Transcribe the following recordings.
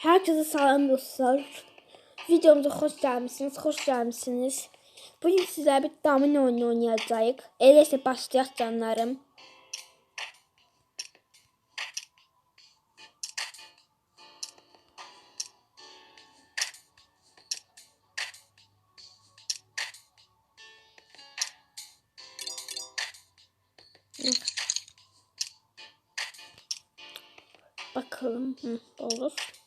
Herkese selam dostlar. Videomuza hoş gelmişsiniz, hoş gelmişsiniz. Bugün sizlerle bir domino oyunu oynayacağız. Öyleyse başlayalım canlarım. Bakalım. Hı, olur.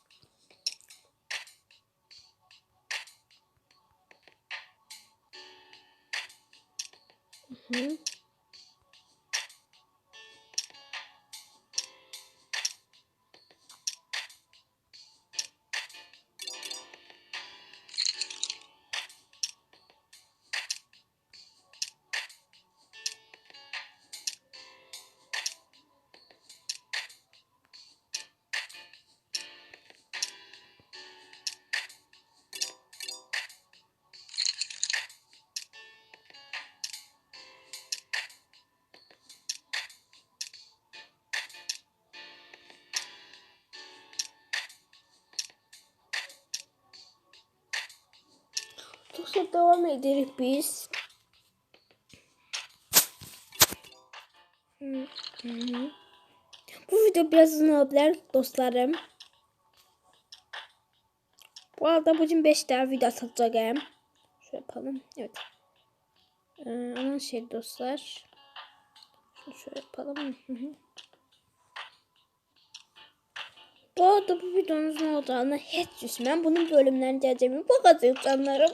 Hı. Dostlar devam edelim biz. Bu video biraz uzun olabilir dostlarım. Bu arada bugün 5 tane video atacağım. Şöyle yapalım. Evet. Ee, şey dostlar. Şöyle yapalım. Hı hı. Bu arada bu videonun uzun olacağını hiç düşünmem. Bunun bölümlerini geleceğimi bakacağım canlarım.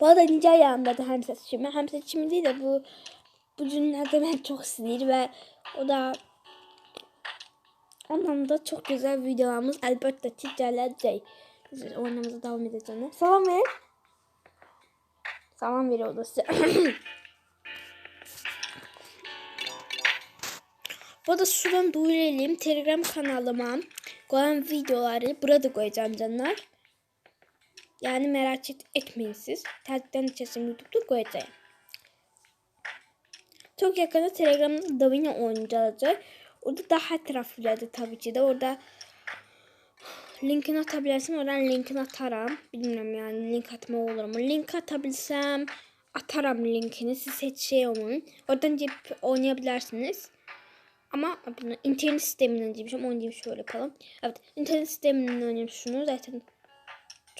Bu arada nice yanında da hem seçimi hem seçimi değil de bu bu günlerde ben çok sinir ve o da ondan da çok güzel videolarımız elbette. Biz oynamamıza devam edeceğiz. Selam ver. Selam ver odası. Bu da şuradan duyurayım. Telegram kanalıma koyan videoları burada koyacağım canlar. Yani merak et, etmeyin siz. Tercihten içerisinde YouTube'da koyacağım. Çok yakında Telegram'da da yine oynayacağız. Orada daha etraflıdır tabii ki de. Orada linkini atabilirsin. Oradan linkini atarım. Bilmiyorum yani link atma olur mu? Link atabilsem atarım linkini. Siz seçiyorum. Oradan girip oynayabilirsiniz. Ama internet sisteminden demişim. Onu diyeyim şöyle yapalım. Evet internet sisteminden şunu. Zaten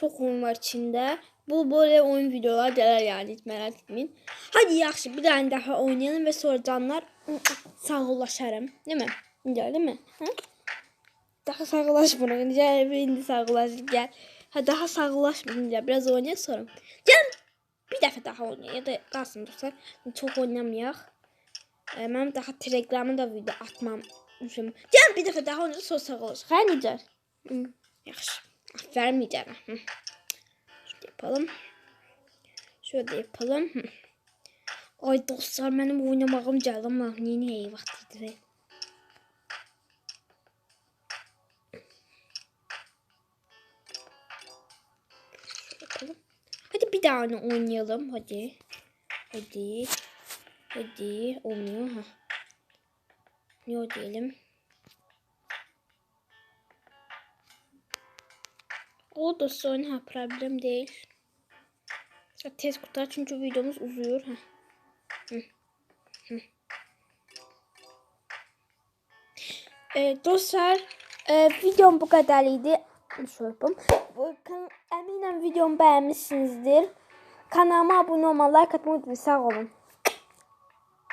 çok oyun var içinde. Bu böyle oyun videolar gelir yani hiç merak etmeyin. Hadi yaxşı bir tane daha oynayalım ve sonra canlar sağollaşarım. Değil mi? Güzel değil mi? Ha? Daha sağollaşmadım. Gel indi sağolaş gel. Ha daha sağollaşmayınca biraz oynayalım sonra. Gel bir defa daha oynayalım ya da kalsın dostlar. Çok oynamayaq. E, mən daha Telegram'a da video atmam. Gel bir defa daha oynayalım sonra sağollaşaq. Hə necə? Yaxşı. Vermeyeceğim. Şöyle yapalım. Şöyle yapalım. Ay dostlar benim oynamağım niye niye iyi vaxtidir. Şöyle yapalım. Hadi bir daha oynayalım. Hadi. Hadi. Hadi. Olmuyor. Ha. Ne diyelim. O da sonra ha, problem değil. Tez kurtar çünkü videomuz uzuyor. Ha. Hı. Ee, dostlar e, videom bu. Şöyle yapalım. Bu, kan, eminim videomu beğenmişsinizdir. Kanalıma abone olmayı, like atmayı unutmayın. Sağ olun.